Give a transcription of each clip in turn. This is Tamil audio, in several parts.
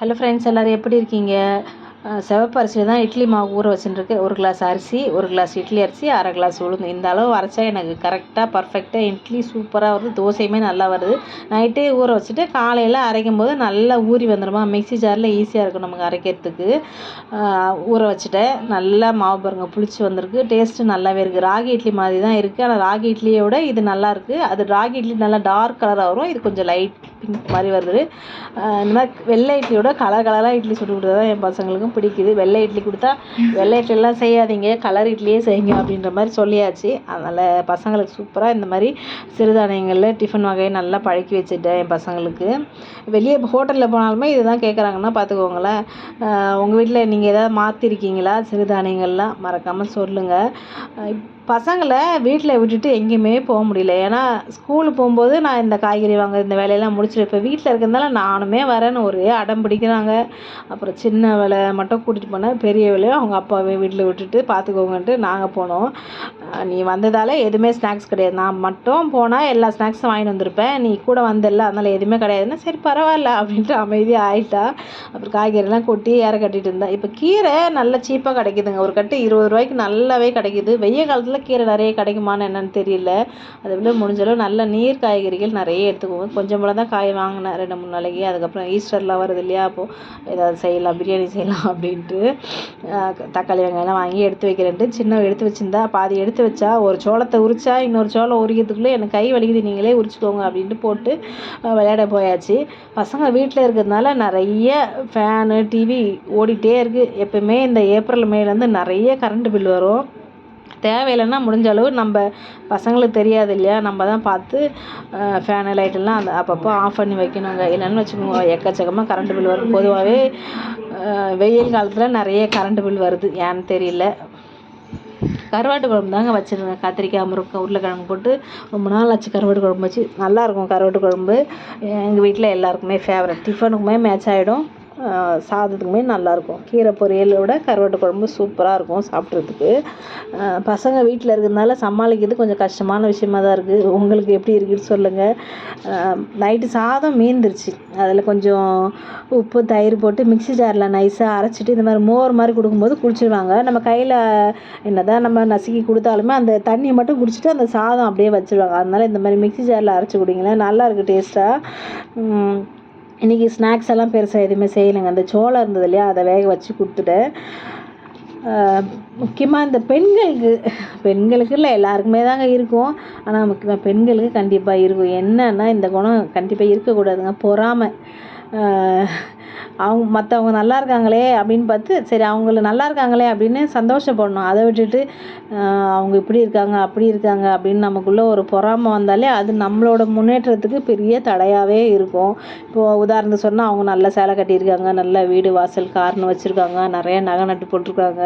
ஹலோ ஃப்ரெண்ட்ஸ் எல்லோரும் எப்படி இருக்கீங்க? சிவப்பு அரிசியில் தான் இட்லி மாவு ஊற வச்சுட்டுருக்கு ஒரு கிளாஸ் அரிசி ஒரு கிளாஸ் இட்லி அரிசி அரை கிளாஸ் உளுந்து. இந்த அளவு அரைச்சா எனக்கு கரெக்டாக பர்ஃபெக்டாக இட்லி சூப்பராக வருது. தோசையுமே நல்லா வருது. நைட்டே ஊற வச்சுட்டு காலையில் அரைக்கும் போது நல்லா ஊறி வந்துடுமா மிக்ஸி ஜாரில் ஈஸியாக இருக்கும் நமக்கு அரைக்கிறதுக்கு. ஊற வச்சுட்டேன். நல்லா மாவு பாருங்க புளிச்சு வந்திருக்கு. டேஸ்ட்டு நல்லாவே இருக்குது ராகி இட்லி மாதிரி தான் இருக்குது ஆனால் ராகி இட்லியை விட இது நல்லாயிருக்கு அது ராகி இட்லி நல்லா டார்க் கலராக வரும். இது கொஞ்சம் லைட் பிங்க் மாதிரி வருது. இந்த மாதிரி வெள்ளை இட்லியோட கலர் கலராக இட்லி சுட்டு கொடுத்தா தான் என் பசங்களுக்கும் பிடிக்குது. வெள்ளை இட்லி கொடுத்தா வெள்ளை இட்லிலாம் செய்யாதீங்க கலர் இட்லியே செய்யுங்க அப்படின்ற மாதிரி சொல்லியாச்சு. அதனால் பசங்களுக்கு சூப்பராக இந்த மாதிரி சிறுதானியங்களில் டிஃபன் வகையை நல்லா பழக்கி வச்சுட்டேன் என் பசங்களுக்கு. வெளியே ஹோட்டலில் போனாலுமே இதை தான் கேட்குறாங்கன்னா பார்த்துக்கோங்களேன் உங்கள் வீட்டில் நீங்கள் எதாவது மாற்றிருக்கீங்களா சிறுதானியங்கள்லாம்? மறக்காமல் சொல்லுங்கள் பசங்களை வீட்டில் விட்டுட்டு எங்கேயுமே போக முடியல. ஏன்னா ஸ்கூலுக்கு போகும்போது நான் இந்த காய்கறி வாங்க இந்த வேலையெல்லாம் முடிச்சிட்டு இப்போ வீட்டில் இருக்கிறதுனால நானுமே வரேன்னு ஒரே அடம் பிடிக்கிறாங்க. அப்புறம் சின்ன வேலை மட்டும் கூட்டிகிட்டு போனேன் பெரிய வேலையும் அவங்க அப்பாவே வீட்டில் விட்டுட்டு பார்த்துக்கோங்கன்ட்டு நாங்கள் போனோம். நீ வந்ததால் எதுவுமே ஸ்நாக்ஸ் கிடையாது. நான் மட்டும் போனால் எல்லா ஸ்நாக்ஸும் வாங்கிட்டு வந்திருப்பேன். நீ கூட வந்தில்ல அதனால் எதுவுமே கிடையாதுன்னா சரி பரவாயில்ல அப்படின்ட்டு அமைதியாக ஆயிட்டா. அப்புறம் காய்கறிலாம் கொட்டி ஏற கட்டிகிட்டு இருந்தேன் இப்போ கீரை நல்லா சீப்பாக கிடைக்குதுங்க. ஒரு கட்டு இருபது ரூபாய்க்கு நல்லாவே கிடைக்குது. வெய்ய காலத்தில் கீரை நிறைய கிடைக்குமான்னு என்னென்னு தெரியல. அதை விட முடிஞ்சளவு நல்ல நீர் காய்கறிகள் நிறைய எடுத்துக்கோங்க. கொஞ்சம் போல தான் காய் வாங்கினேன் ரெண்டு மூணு நாளைக்கு. அதுக்கப்புறம் ஈஸ்டர்லாம் வருது இல்லையா? அப்போது ஏதாவது செய்யலாம் பிரியாணி செய்யலாம் அப்படின்ட்டு தக்காளி வெங்காயம்லாம் வாங்கி எடுத்து வைக்கிறேன்ட்டு. சின்ன எடுத்து வச்சுருந்தா பாதி எடுத்து வச்சா ஒரு சோளத்தை உரிச்சா இன்னொரு சோளம் உரிக்கிறதுக்குள்ளே எனக்கு கை வலிக்குது நீங்களே உரிச்சுக்கோங்க அப்படின்ட்டு போட்டு விளையாட போயாச்சு. பசங்க வீட்டில் இருக்கிறதுனால நிறைய ஃபேனு டிவி ஓடிட்டே இருக்குது எப்போயுமே இந்த ஏப்ரல் மேலேருந்து நிறைய கரண்ட் பில் வரும். தேவையில்லைன்னா முடிஞ்ச அளவு நம்ம பசங்களுக்கு தெரியாது இல்லையா? நம்ம தான் பார்த்து ஃபேனு லைட்டெல்லாம் அந்த அப்பப்போ ஆஃப் பண்ணி வைக்கணுங்க. இல்லைன்னு வச்சுக்கோங்க எக்கச்சக்கமாக கரண்ட் பில் வரும். பொதுவாகவே வெயில் காலத்தில் நிறைய கரண்ட் பில் வருது. ஏன்னு தெரியல. கருவாட்டு குழம்பு தாங்க வச்சுருந்தேன். கத்திரிக்காய் முருக்கை உருளைக்கிழங்கு போட்டு ரொம்ப நாள் ஆச்சு கருவாட்டு குழம்பு வச்சு. நல்லாயிருக்கும் கருவாட்டு குழம்பு. எங்கள் வீட்டில் எல்லாருக்குமே ஃபேவரட் டிஃபனுக்குமே மேட்ச் ஆகிடும் சாதத்துக்குமே நல்லாயிருக்கும். கீரை பொரியலோட கருவாட்டு குழம்பு சூப்பராக இருக்கும் சாப்பிட்றதுக்கு. பசங்க வீட்டில் இருக்கிறதுனால சமாளிக்கிறது கொஞ்சம் கஷ்டமான விஷயமா தான் இருக்குது உங்களுக்கு எப்படி இருக்குதுன்னு சொல்லுங்கள் நைட்டு சாதம் மீந்துருச்சு. அதில் கொஞ்சம் உப்பு தயிர் போட்டு மிக்ஸி ஜாரில் நைஸாக அரைச்சிட்டு இந்த மாதிரி மோர் மாதிரி கொடுக்கும்போது குடிச்சிடுவாங்க நம்ம கையில் என்ன தான் நம்ம நசுக்கி கொடுத்தாலுமே அந்த தண்ணியை மட்டும் குடிச்சிட்டு அந்த சாதம் அப்படியே வச்சுருவாங்க. அதனால் இந்த மாதிரி மிக்ஸி ஜாரில் அரைச்சி குடிங்களேன். நல்லாயிருக்கு டேஸ்ட்டாக இன்றைக்கி ஸ்நாக்ஸ் எல்லாம் பெருசாக எதுவுமே செய்யலைங்க. அந்த சோளம் இருந்தது இல்லையா அதை வேக வச்சு கொடுத்துட்டேன். முக்கியமாக இந்த பெண்களுக்கு பெண்களுக்கு இல்லை எல்லாருக்குமே தாங்க இருக்கும். ஆனால் முக்கியமாக பெண்களுக்கு கண்டிப்பாக இருக்கும். என்னன்னா இந்த குணம் கண்டிப்பாக இருக்கக்கூடாதுங்க பொறாமை. அவங்க மற்றவங்க நல்லா இருக்காங்களே அப்படின்னு பார்த்து சரி அவங்கள நல்லா இருக்காங்களே அப்படின்னு சந்தோஷப்படணும். அதை விட்டுட்டு அவங்க இப்படி இருக்காங்க அப்படி இருக்காங்க அப்படின்னு நமக்குள்ளே ஒரு பொறாமை வந்தாலே அது நம்மளோட முன்னேற்றத்துக்கு பெரிய தடையாகவே இருக்கும். இப்போது உதாரணத்துக்கு சொன்னால் அவங்க நல்ல சேலை கட்டியிருக்காங்க நல்ல வீடு வாசல் கார்னு வச்சுருக்காங்க நிறைய நகை நட்டு போட்டிருக்காங்க.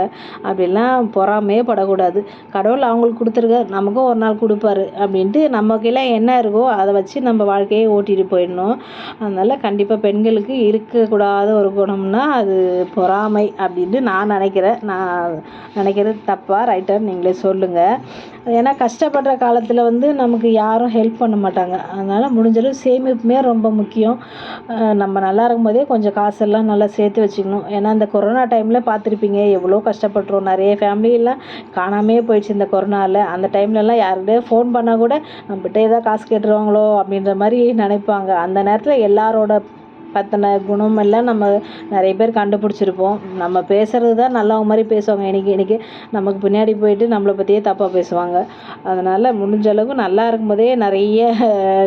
அப்படிலாம் பொறாமையே படக்கூடாது. கடவுள் அவங்களுக்கு கொடுத்துருக்க நமக்கும் ஒரு நாள் கொடுப்பாரு அப்படின்ட்டு நமக்கெல்லாம் என்ன இருக்கோ அதை வச்சு நம்ம வாழ்க்கையை ஓட்டிகிட்டு போயிடணும். அதனால் கண்டிப்பாக பெண்களுக்கு இருக்கக்கூடாது. கூடாத ஒரு குணம்னா அது பொறாமை அப்படின்ட்டு நான் நினைக்கிறேன். நான் நினைக்கிறது தப்பாக ரைட்டர்னு நீங்களே சொல்லுங்கள் ஏன்னா கஷ்டப்படுற காலத்தில் வந்து நமக்கு யாரும் ஹெல்ப் பண்ண மாட்டாங்க. அதனால் முடிஞ்சளவு சேமிப்புமே ரொம்ப முக்கியம். நம்ம நல்லா இருக்கும்போதே கொஞ்சம் காசெல்லாம் நல்லா சேர்த்து வச்சுக்கணும். ஏன்னா இந்த கொரோனா டைமில் பார்த்துருப்பீங்க எவ்வளோ கஷ்டப்பட்டுரும் நிறைய ஃபேமிலியெல்லாம் காணாமே போயிடுச்சு இந்த கொரோனாவில் அந்த டைம்லலாம் யாருக்கிட்டே ஃபோன் பண்ணால் கூட நம்மகிட்ட ஏதாவது காசு கேட்டுருவாங்களோ அப்படின்ற மாதிரி நினைப்பாங்க. அந்த நேரத்தில் எல்லாரோட பற்றின குணமெல்லாம் நம்ம நிறைய பேர் கண்டுபிடிச்சிருப்போம். நம்ம பேசுகிறது தான் நல்லவங்க மாதிரி பேசுவாங்க. இன்றைக்கி இன்றைக்கி நமக்கு பின்னாடி போயிட்டு நம்மளை பற்றியே தப்பாக பேசுவாங்க. அதனால் முடிஞ்ச அளவுக்கு நல்லா இருக்கும்போதே நிறைய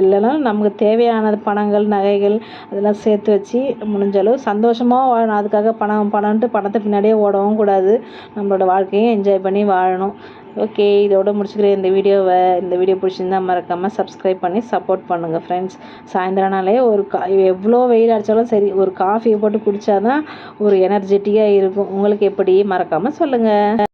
இல்லைன்னா நமக்கு தேவையான பணங்கள் நகைகள் அதெல்லாம் சேர்த்து வச்சு முடிஞ்ச அளவு சந்தோஷமாக வாழணும். அதுக்காக பணம் பணம்ன்ட்டு பணத்தை பின்னாடியே ஓடவும் கூடாது. நம்மளோட வாழ்க்கையை என்ஜாய் பண்ணி வாழணும். ஓகே இதோட முடிச்சுக்கிறேன் இந்த வீடியோவை இந்த வீடியோ பிடிச்சிருந்தா மறக்காமல் சப்ஸ்கிரைப் பண்ணி சப்போர்ட் பண்ணுங்கள் ஃப்ரெண்ட்ஸ் சாயந்தரனாலே ஒரு கா எவ்வளோ வெயில் அடித்தாலும் சரி ஒரு காஃபியை போட்டு குடித்தா தான் ஒரு எனர்ஜெட்டிக்காக இருக்கும். உங்களுக்கு எப்படி? மறக்காமல் சொல்லுங்கள்